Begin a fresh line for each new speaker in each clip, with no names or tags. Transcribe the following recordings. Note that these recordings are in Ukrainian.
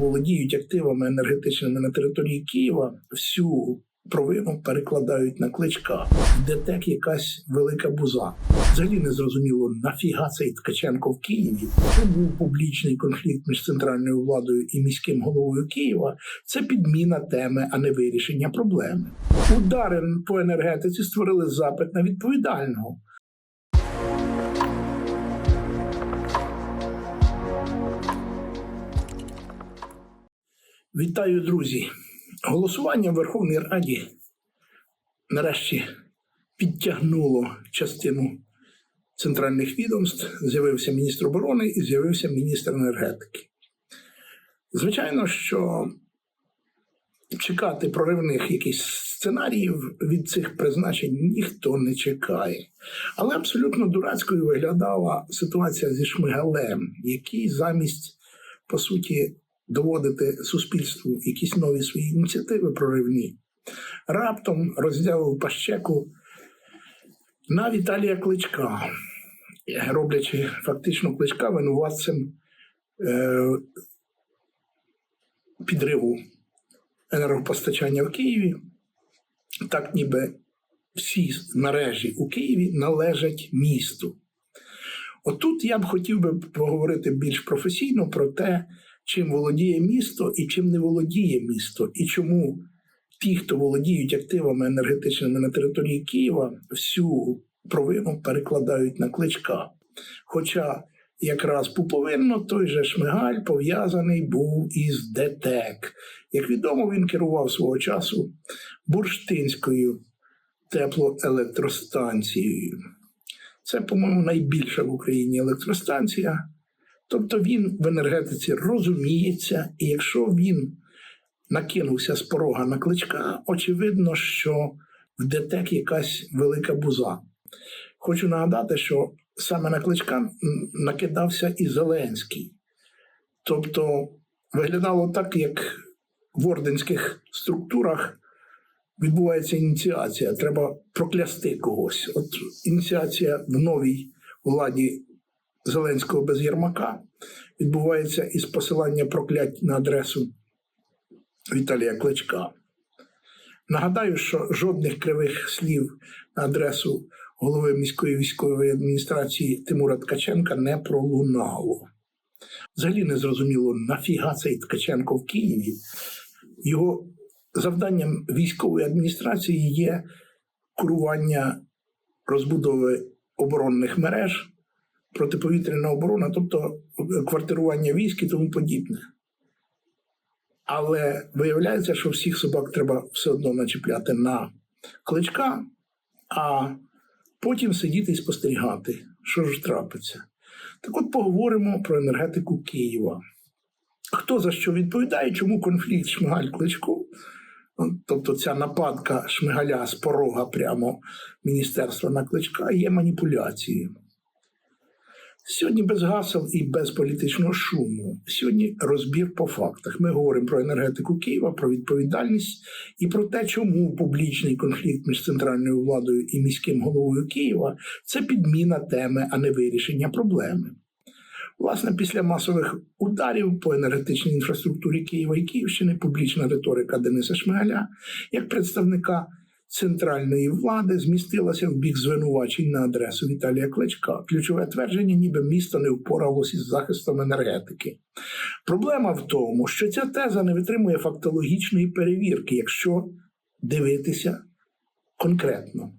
володіють активами енергетичними на території Києва, всю провину перекладають на кличка. ДТЕК якась велика буза. Взагалі не зрозуміло, нафіга цей Ткаченко в Києві. Чому публічний конфлікт між центральною владою і міським головою Києва це підміна теми, а не вирішення проблеми. Удари по енергетиці створили запит на відповідального. Вітаю, друзі! Голосування в Верховній Раді нарешті підтягнуло частину центральних відомств. З'явився міністр оборони і з'явився міністр енергетики. Звичайно, що чекати проривних якихось сценаріїв від цих призначень ніхто не чекає. Але абсолютно дурацькою виглядала ситуація зі Шмигалем, який замість, по суті, доводити суспільству якісь нові свої ініціативи проривні, раптом розділив пащеку на Віталія Кличка, роблячи фактично кличка винуватцем е, підриву енергопостачання в Києві, так ніби всі мережі у Києві належать місту. Отут я б хотів би поговорити більш професійно про те, чим володіє місто і чим не володіє місто, і чому ті, хто володіють активами енергетичними на території Києва, всю провину перекладають на кличка. Хоча якраз пуповинно той же Шмигаль пов'язаний був із ДТЕК. Як відомо, він керував свого часу бурштинською теплоелектростанцією. Це, по-моєму, найбільша в Україні електростанція. Тобто він в енергетиці розуміється, і якщо він накинувся з порога на кличка, очевидно, що в ДТЕК якась велика буза. Хочу нагадати, що саме на кличка накидався і Зеленський. Тобто виглядало так, як в орденських структурах відбувається ініціація. Треба проклясти когось. От ініціація в новій владі Зеленського без Єрмака відбувається із посилання проклять на адресу Віталія Кличка. Нагадаю, що жодних кривих слів на адресу голови міської військової адміністрації Тимура Ткаченка не пролунало. Взагалі не зрозуміло, нафіга цей Ткаченко в Києві. Його завданням військової адміністрації є курування розбудови оборонних мереж протиповітряна оборона, тобто квартирування військ і тому подібне. Але виявляється, що всіх собак треба все одно начіпляти на кличка, а потім сидіти і спостерігати, що ж трапиться. Так от поговоримо про енергетику Києва. Хто за що відповідає, чому конфлікт Шмигаль кличку? Тобто ця нападка Шмигаля з порога прямо Міністерства на кличка є маніпуляцією. Сьогодні без гасел і без політичного шуму. Сьогодні розбір по фактах. Ми говоримо про енергетику Києва, про відповідальність і про те, чому публічний конфлікт між центральною владою і міським головою Києва це підміна теми, а не вирішення проблеми. Власне, після масових ударів по енергетичній інфраструктурі Києва і Київщини публічна риторика Дениса Шмигаля як представника центральної влади змістилася в бік звинувачень на адресу Віталія Кличка. Ключове твердження, ніби місто не впоралося із захистом енергетики. Проблема в тому, що ця теза не витримує фактологічної перевірки, якщо дивитися конкретно.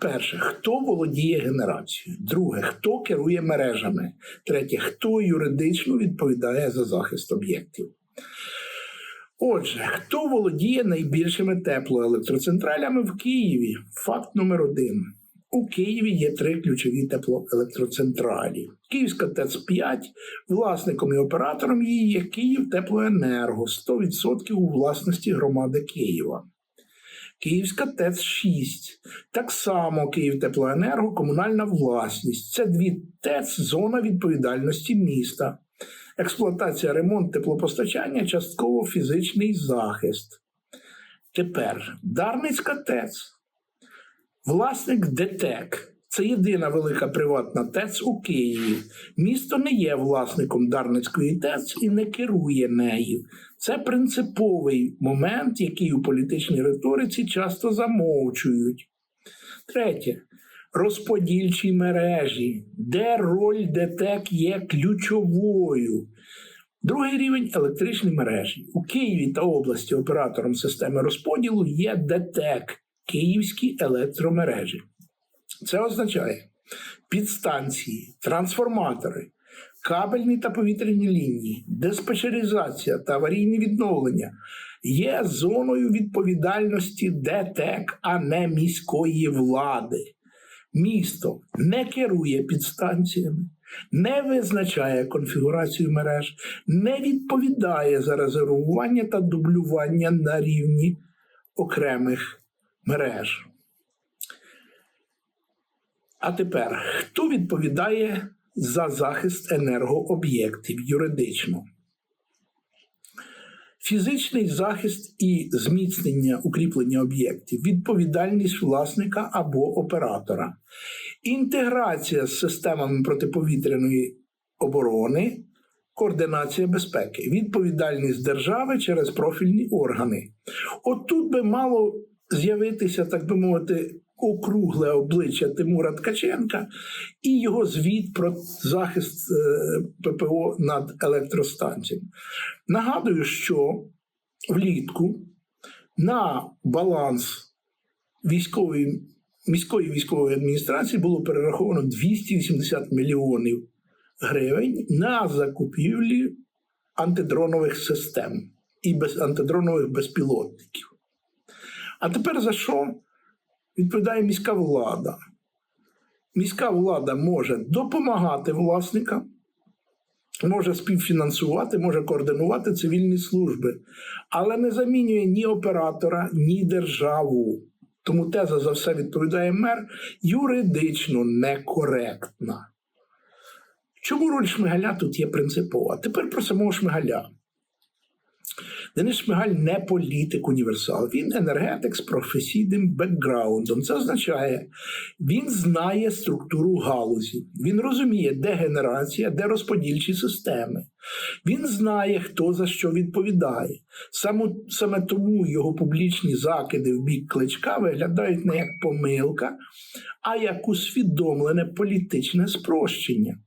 Перше, хто володіє генерацією? Друге, хто керує мережами? Третє, хто юридично відповідає за захист об'єктів? Отже, хто володіє найбільшими теплоелектроцентралями в Києві? Факт номер один. У Києві є три ключові теплоелектроцентралі. Київська ТЕЦ-5, власником і оператором її є Київ Теплоенерго, 100% у власності громади Києва. Київська ТЕЦ-6. Так само Київ Теплоенерго, комунальна власність. Це дві ТЕЦ, зона відповідальності міста експлуатація, ремонт теплопостачання, частково фізичний захист. Тепер Дарницька ТЕЦ, власник ДТЕК. Це єдина велика приватна ТЕЦ у Києві. Місто не є власником Дарницької ТЕЦ і не керує нею. Це принциповий момент, який у політичній риториці часто замовчують. Третє. Розподільчі мережі, де роль ДТЕК є ключовою. Другий рівень електричні мережі. У Києві та області оператором системи розподілу є ДТЕК Київські електромережі. Це означає підстанції, трансформатори, кабельні та повітряні лінії, диспетчеризація та аварійне відновлення є зоною відповідальності ДТЕК, а не міської влади. Місто не керує підстанціями, не визначає конфігурацію мереж, не відповідає за резервування та дублювання на рівні окремих мереж. А тепер, хто відповідає за захист енергооб'єктів юридично? Фізичний захист і зміцнення укріплення об'єктів, відповідальність власника або оператора, інтеграція з системами протиповітряної оборони, координація безпеки, відповідальність держави через профільні органи. От тут би мало з'явитися, так би мовити, округле обличчя Тимура Ткаченка і його звіт про захист е, ППО над електростанціями. Нагадую, що влітку на баланс військової, міської військової адміністрації було перераховано 280 мільйонів гривень на закупівлі антидронових систем і без, антидронових безпілотників. А тепер за що відповідає міська влада? Міська влада може допомагати власникам, може співфінансувати, може координувати цивільні служби, але не замінює ні оператора, ні державу. Тому теза за все відповідає мер юридично некоректна. Чому роль Шмигаля тут є принципова? Тепер про самого Шмигаля. Денис Шмигаль не політик універсал, він енергетик з професійним бекграундом. Це означає, він знає структуру галузі, він розуміє, де генерація, де розподільчі системи. Він знає, хто за що відповідає. Саме, саме тому його публічні закиди в бік кличка виглядають не як помилка, а як усвідомлене політичне спрощення.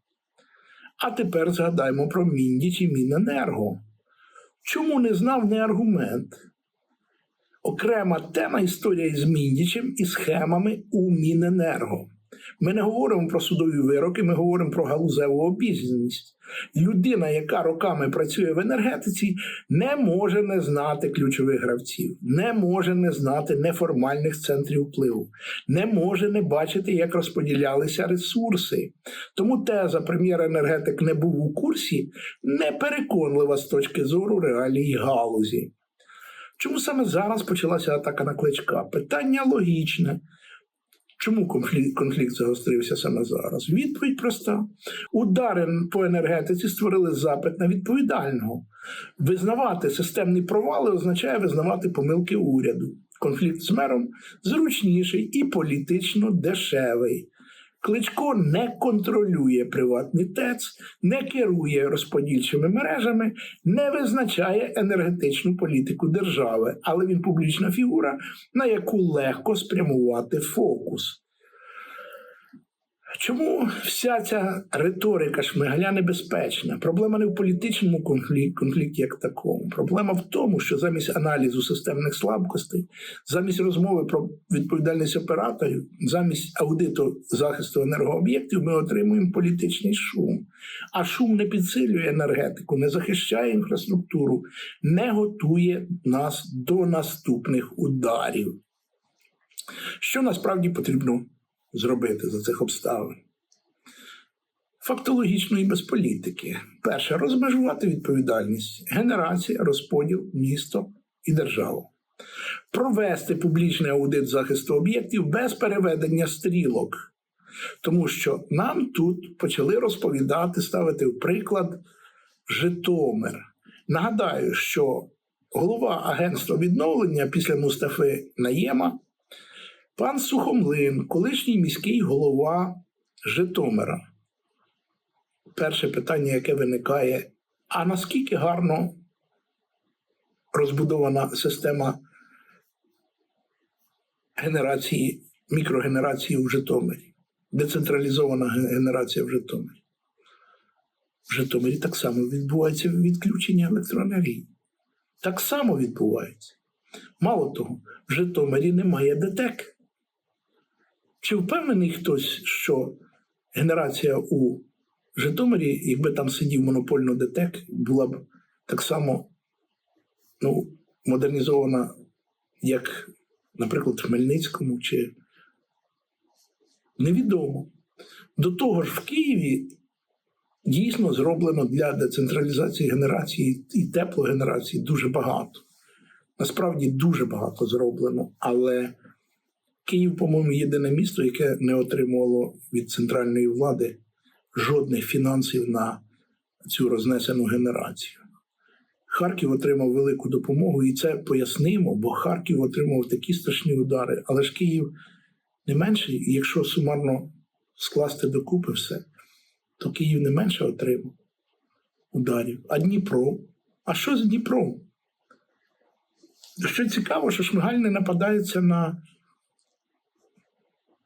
А тепер згадаємо про Міндіч і Міненерго. Чому не знав не аргумент? Окрема тема історія із Міндічем і схемами у Міненерго. Ми не говоримо про судові вироки, ми говоримо про галузеву обізнаність. Людина, яка роками працює в енергетиці, не може не знати ключових гравців, не може не знати неформальних центрів впливу, не може не бачити, як розподілялися ресурси. Тому теза прем'єр-енергетик не був у курсі непереконлива з точки зору реалії галузі. Чому саме зараз почалася атака на кличка? Питання логічне. Чому конфлікт, загострився саме зараз? Відповідь проста: удари по енергетиці створили запит на відповідального. Визнавати системні провали означає визнавати помилки уряду. Конфлікт з мером зручніший і політично дешевий. Кличко не контролює приватний ТЕЦ, не керує розподільчими мережами, не визначає енергетичну політику держави, але він публічна фігура, на яку легко спрямувати фокус. Чому вся ця риторика Шмигаля небезпечна? Проблема не в політичному конфлікті, конфлікті як такому. Проблема в тому, що замість аналізу системних слабкостей, замість розмови про відповідальність операторів, замість аудиту захисту енергооб'єктів, ми отримуємо політичний шум. А шум не підсилює енергетику, не захищає інфраструктуру, не готує нас до наступних ударів. Що насправді потрібно зробити за цих обставин? Фактологічно і без політики. Перше розмежувати відповідальність, генерація, розподіл, місто і державу. Провести публічний аудит захисту об'єктів без переведення стрілок. Тому що нам тут почали розповідати, ставити в приклад Житомир. Нагадаю, що голова агентства відновлення після Мустафи Наєма Пан Сухомлин, колишній міський голова Житомира. Перше питання, яке виникає: а наскільки гарно розбудована система генерації, мікрогенерації в Житомирі? Децентралізована генерація в Житомирі. В Житомирі так само відбувається відключення електроенергії. Так само відбувається. Мало того, в Житомирі немає ДТЕК. Чи впевнений хтось, що генерація у Житомирі, якби там сидів монопольно ДТЕК, була б так само ну, модернізована, як, наприклад, в Хмельницькому, чи невідомо. До того ж, в Києві дійсно зроблено для децентралізації генерації і теплогенерації дуже багато. Насправді дуже багато зроблено, але Київ, по-моєму, єдине місто, яке не отримувало від центральної влади жодних фінансів на цю рознесену генерацію. Харків отримав велику допомогу, і це пояснимо, бо Харків отримав такі страшні удари, але ж Київ не менший, і якщо сумарно скласти докупи все, то Київ не менше отримав ударів. А Дніпро? А що з Дніпром? Що цікаво, що Шмигаль не нападається на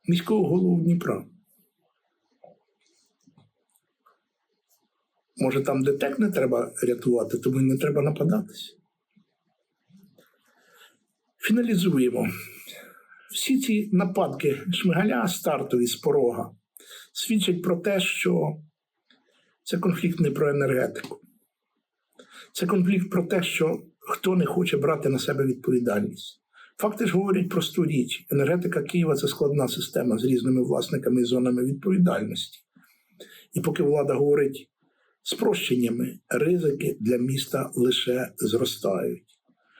міського голову Дніпра. Може, там ДТЕК не треба рятувати, тому не треба нападатись. Фіналізуємо. Всі ці нападки Шмигаля стартові з порога свідчать про те, що це конфлікт не про енергетику. Це конфлікт про те, що хто не хоче брати на себе відповідальність. Факти ж говорять просту річ: енергетика Києва це складна система з різними власниками і зонами відповідальності. І поки влада говорить спрощеннями, ризики для міста лише зростають.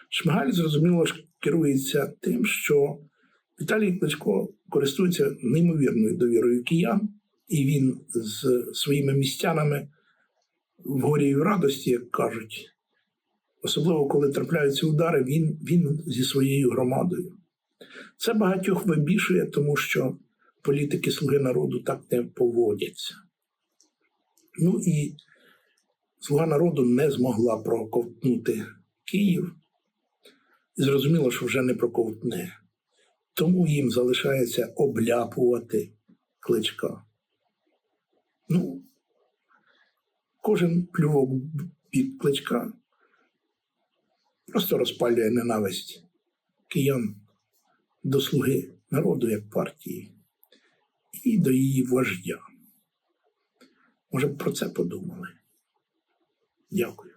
Шмигаль, зрозуміло, ж керується тим, що Віталій Кличко користується неймовірною довірою киян, і він з своїми містянами в горі і в радості, як кажуть, особливо коли трапляються удари, він, він зі своєю громадою. Це багатьох вибішує, тому що політики Слуги народу так не поводяться. Ну і Слуга народу не змогла проковтнути Київ. І зрозуміло, що вже не проковтне. Тому їм залишається обляпувати кличка. Ну, кожен плювок від кличка просто розпалює ненависть киян до слуги народу як партії і до її вождя. Може б про це подумали. Дякую.